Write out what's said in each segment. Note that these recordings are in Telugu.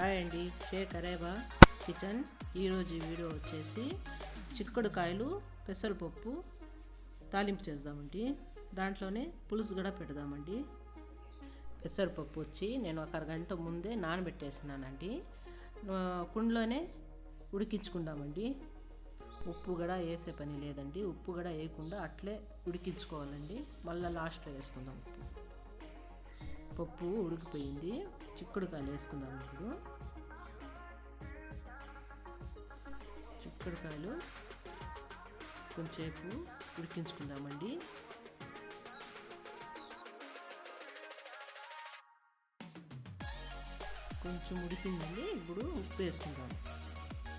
హాయ్ అండి షే కరేబా కిచెన్. ఈరోజు వీడియో వచ్చేసి చిక్కుడుకాయలు పెసరపప్పు తాలింపు చేద్దామండి. దాంట్లోనే పులుసు కూడా పెడదామండి. పెసరపప్పు వచ్చి నేను ఒక అరగంట ముందే నానబెట్టేసినానండి. కుండలోనే ఉడికించుకుందామండి. ఉప్పు కూడా వేసే పని లేదండి. ఉప్పు కూడా వేయకుండా అట్లే ఉడికించుకోవాలండి. మళ్ళీ లాస్ట్లో వేసుకుందాం ఉప్పు. పప్పు ఉడికిపోయింది. చిక్కుడుకాయలు వేసుకుందాం ఇప్పుడు. చిక్కుడుకాయలు కొంచెంసేపు ఉడికించుకుందామండి. కొంచెం ఉడికిందండి. ఇప్పుడు ఉప్పు వేసుకుందాం.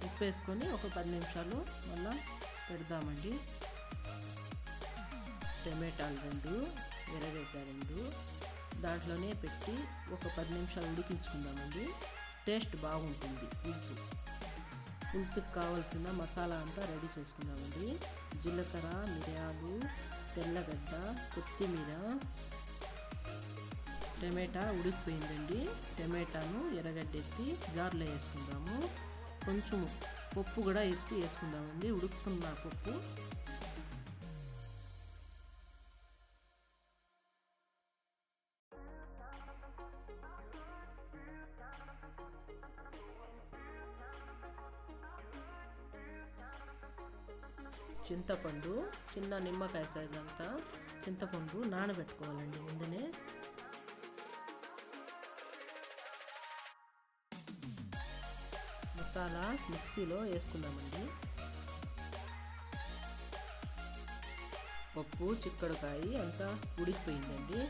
ఉప్పు వేసుకొని ఒక పది నిమిషాలు మళ్ళా పెడదామండి. టమాటాలు రెండు ఎర్రగడ్డ రెండు దాంట్లోనే పెట్టి ఒక పది నిమిషాలు ఉడికించుకుందామండి. టేస్ట్ బాగుంటుంది పులుసు. పులుసుకు కావాల్సిన మసాలా అంతా రెడీ చేసుకుందామండి. జీలకర్ర మిరియాలు తెల్లగడ్డ కొత్తిమీర. టమాటా ఉడికిపోయిందండి. టమాటాను ఎర్రగడ్డ ఎత్తి జార్లో వేసుకుందాము. కొంచెం పప్పు కూడా ఎత్తి వేసుకుందామండి. ఉడుకుతున్న పప్పు చింతపండు చిన్న నిమ్మకాయ సైజ్ అంతా చింతపండు నానబెట్టుకోవాలండి ముందునే. మసాలా మిక్సీలో వేసుకుందామండి. పప్పు చిక్కడకాయ అంతా ఉడికిపోయిందండి.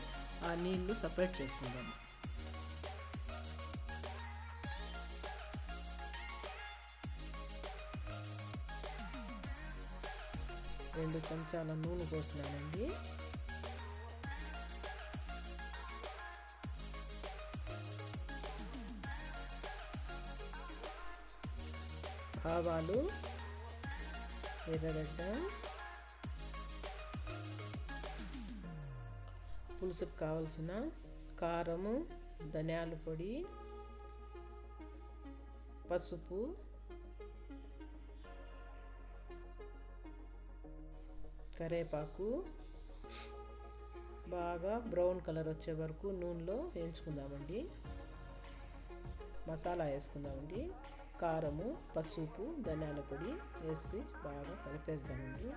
ఆ నీళ్ళు సపరేట్ చేసుకుందాము. రెండు చెంచాల నూనె పోసినానండి. ఆవాలు ఎర్రగడ్డ పులుసుకు కావలసిన కారము ధనియాల పొడి పసుపు కరేపాకు బాగా బ్రౌన్ కలర్ వచ్చే వరకు నూనెలో వేయించుకుందామండి. మసాలా వేసుకుందామండి. కారము పసుపు ధనియాల పొడి వేసుకు బాగా కలిపేద్దామండి.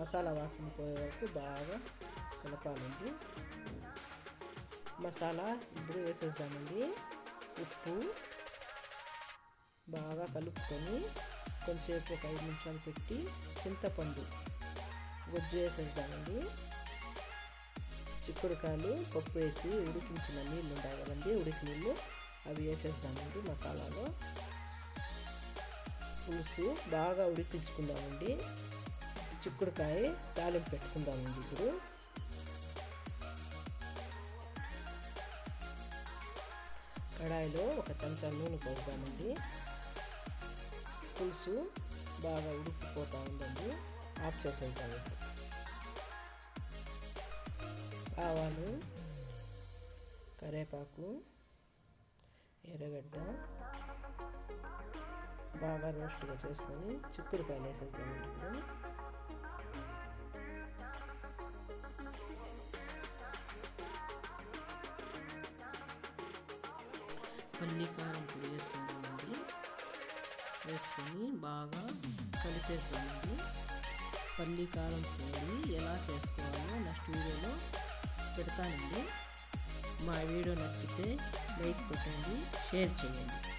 మసాలా వాసన పోయే వరకు బాగా కలపాలండి. మసాలా ఇప్పుడు వేసేద్దామండి. ఉప్పు బాగా కలుపుకొని కొంచెంసేపు ఒక ఐదు నిమిషాలు పెట్టి చింతపండు గుజ్జు వేసేద్దామండి. చిక్కుడుకాయలు పప్పు వేసి ఉడికించిన నీళ్ళు ఉంటాయి కదండి ఉడికి నీళ్ళు. అవి వేసేస్తామండి మసాలాలో. పులుసు బాగా ఉడికించుకుందామండి. చిక్కుడుకాయ తాలింపు పెట్టుకుందామండి ఇప్పుడు. కడాయిలో ఒక చెంచా నూనె పోద్దామండి పులుసు బాగా ఉడికిపోతూ ఉందండి. ఆఫ్ చేసేద్దాము ఆవాలు కరేపాకు ఎర్రగడ్డ బాగా రోస్ట్గా చేసుకొని చిక్కుడుకాయలు వేసేద్దామండి ఇప్పుడు. పల్లి కారం పొడి వేసుకుంటామండి వేసుకొని బాగా కలిపేస్తామండి పల్లి కారం పొడి ఎలా చేసుకోవాలో నెక్స్ట్ వీడియోలో పెడతానండి. మా వీడియో నచ్చితే లైక్ కొట్టండి షేర్ చేయండి.